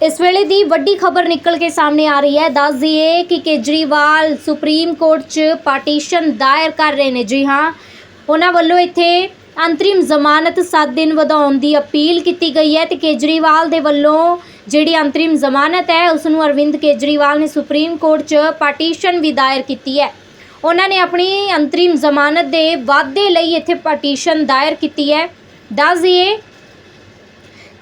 ਇਸ ਵੇਲੇ ਦੀ ਵੱਡੀ ਖਬਰ ਨਿਕਲ ਕੇ ਸਾਹਮਣੇ ਆ ਰਹੀ ਹੈ। ਦੱਸ ਦਈਏ ਕਿ ਕੇਜਰੀਵਾਲ ਸੁਪਰੀਮ ਕੋਰਟ 'ਚ ਪਾਟੀਸ਼ਨ ਦਾਇਰ ਕਰ ਰਹੇ ਨੇ। ਜੀ ਹਾਂ, ਉਹਨਾਂ ਵੱਲੋਂ ਇੱਥੇ ਅੰਤਰਿਮ ਜ਼ਮਾਨਤ 7 ਦਿਨ ਵਧਾਉਣ ਦੀ ਅਪੀਲ ਕੀਤੀ ਗਈ ਹੈ ਤੇ ਕੇਜਰੀਵਾਲ ਦੇ ਵੱਲੋਂ ਜਿਹੜੀ ਅੰਤਰਿਮ ਜ਼ਮਾਨਤ ਹੈ, ਉਸ ਨੂੰ ਅਰਵਿੰਦ ਕੇਜਰੀਵਾਲ ਨੇ ਸੁਪਰੀਮ ਕੋਰਟ 'ਚ ਪਾਟੀਸ਼ਨ ਵੀ ਦਾਇਰ ਕੀਤੀ ਹੈ। ਉਹਨਾਂ ਨੇ ਆਪਣੀ ਅੰਤਰਿਮ ਜ਼ਮਾਨਤ ਦੇ ਵਾਅਦੇ ਲਈ ਇੱਥੇ ਪਟੀਸ਼ਨ ਦਾਇਰ ਕੀਤੀ ਹੈ। ਦੱਸ ਦਈਏ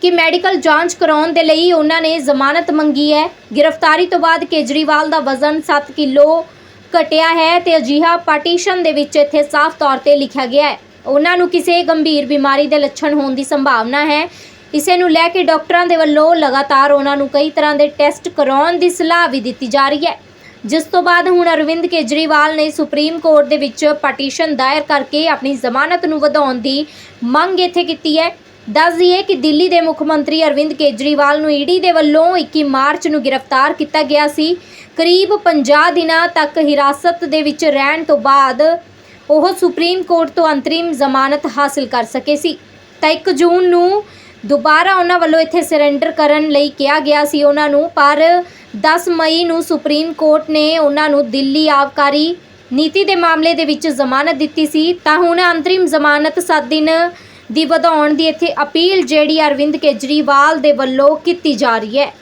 ਕਿ ਮੈਡੀਕਲ ਜਾਂਚ ਕਰਾਉਣ ਦੇ ਲਈ ਉਹਨਾਂ ਨੇ ਜ਼ਮਾਨਤ ਮੰਗੀ ਹੈ। ਗ੍ਰਿਫਤਾਰੀ ਤੋਂ ਬਾਅਦ ਕੇਜਰੀਵਾਲ ਦਾ ਵਜ਼ਨ 7 ਕਿਲੋ ਘਟਿਆ ਹੈ ਤੇ ਅਜਿਹਾ ਪਾਰਟੀਸ਼ਨ ਦੇ ਵਿੱਚ ਇੱਥੇ ਸਾਫ਼ ਤੌਰ ਤੇ ਲਿਖਿਆ ਗਿਆ ਹੈ। ਉਹਨਾਂ ਨੂੰ ਕਿਸੇ ਗੰਭੀਰ ਬਿਮਾਰੀ ਦੇ ਲੱਛਣ ਹੋਣ ਦੀ ਸੰਭਾਵਨਾ ਹੈ। ਇਸੇ ਨੂੰ ਲੈ ਕੇ ਡਾਕਟਰਾਂ ਦੇ ਵੱਲੋਂ ਲਗਾਤਾਰ ਉਹਨਾਂ ਨੂੰ ਕਈ ਤਰ੍ਹਾਂ ਦੇ ਟੈਸਟ ਕਰਾਉਣ ਦੀ ਸਲਾਹ ਵੀ ਦਿੱਤੀ ਜਾ ਰਹੀ ਹੈ। ਜਿਸ ਤੋਂ ਬਾਅਦ ਹੁਣ ਅਰਵਿੰਦ ਕੇਜਰੀਵਾਲ ਨੇ ਸੁਪਰੀਮ ਕੋਰਟ ਦੇ ਵਿੱਚ ਪਟੀਸ਼ਨ ਦਾਇਰ ਕਰਕੇ ਆਪਣੀ ਜ਼ਮਾਨਤ ਨੂੰ ਵਧਾਉਣ ਦੀ ਮੰਗ ਇੱਥੇ ਕੀਤੀ ਹੈ। ਦੱਸ ਦਈਏ ਕਿ ਦਿੱਲੀ ਦੇ ਮੁੱਖ ਮੰਤਰੀ ਅਰਵਿੰਦ ਕੇਜਰੀਵਾਲ ਨੂੰ ਈਡੀ ਦੇ ਵੱਲੋਂ 21 ਮਾਰਚ ਨੂੰ ਗ੍ਰਿਫਤਾਰ ਕੀਤਾ ਗਿਆ ਸੀ। ਕਰੀਬ 50 ਦਿਨਾਂ ਤੱਕ ਹਿਰਾਸਤ ਦੇ ਵਿੱਚ ਰਹਿਣ ਤੋਂ ਬਾਅਦ ਉਹ ਸੁਪਰੀਮ ਕੋਰਟ ਤੋਂ ਅੰਤਰਿਮ ਜ਼ਮਾਨਤ ਹਾਸਲ ਕਰ ਸਕੇ ਸੀ। ਤਾਂ 1 ਜੂਨ ਨੂੰ ਦੁਬਾਰਾ ਉਹਨਾਂ ਵੱਲੋਂ ਇੱਥੇ ਸਰੈਂਡਰ ਕਰਨ ਲਈ ਕਿਹਾ ਗਿਆ ਸੀ ਉਹਨਾਂ ਨੂੰ, ਪਰ 10 ਮਈ ਨੂੰ ਸੁਪਰੀਮ ਕੋਰਟ ਨੇ ਉਹਨਾਂ ਨੂੰ ਦਿੱਲੀ ਆਬਕਾਰੀ ਨੀਤੀ ਦੇ ਮਾਮਲੇ ਦੇ ਵਿੱਚ ਜ਼ਮਾਨਤ ਦਿੱਤੀ ਸੀ। ਤਾਂ ਹੁਣ ਅੰਤਰਿਮ ਜ਼ਮਾਨਤ 7 ਦਿਨ ਦੀ ਵਧਾਉਣ ਦੀ ਇੱਥੇ ਅਪੀਲ ਜਿਹੜੀ ਅਰਵਿੰਦ ਕੇਜਰੀਵਾਲ ਦੇ ਵੱਲੋਂ ਕੀਤੀ ਜਾ ਰਹੀ ਹੈ।